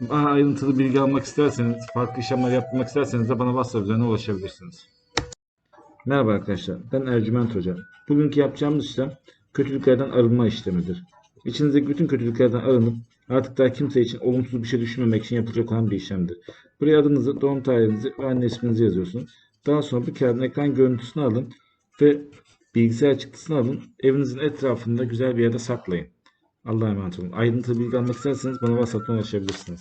daha ayrıntılı bilgi almak isterseniz, farklı işlemler yapmak isterseniz de bana WhatsApp üzerinden ulaşabilirsiniz. Merhaba arkadaşlar, ben Ercüment Hoca. Bugünkü yapacağımız işlem kötülüklerden arınma işlemidir. İçinizdeki bütün kötülüklerden arınıp artık daha kimse için olumsuz bir şey düşünmemek için yapılacak olan bir işlemdir. Buraya adınızı, doğum tarihinizi ve anne isminizi yazıyorsunuz. Daha sonra bu kağıdın ekran görüntüsünü alın ve bilgisayar çıktısını alın. Evinizin etrafında güzel bir yerde saklayın. Allah'a emanet olun. Ayrıntılı bilgi almak isterseniz bana WhatsApp'tan ulaşabilirsiniz.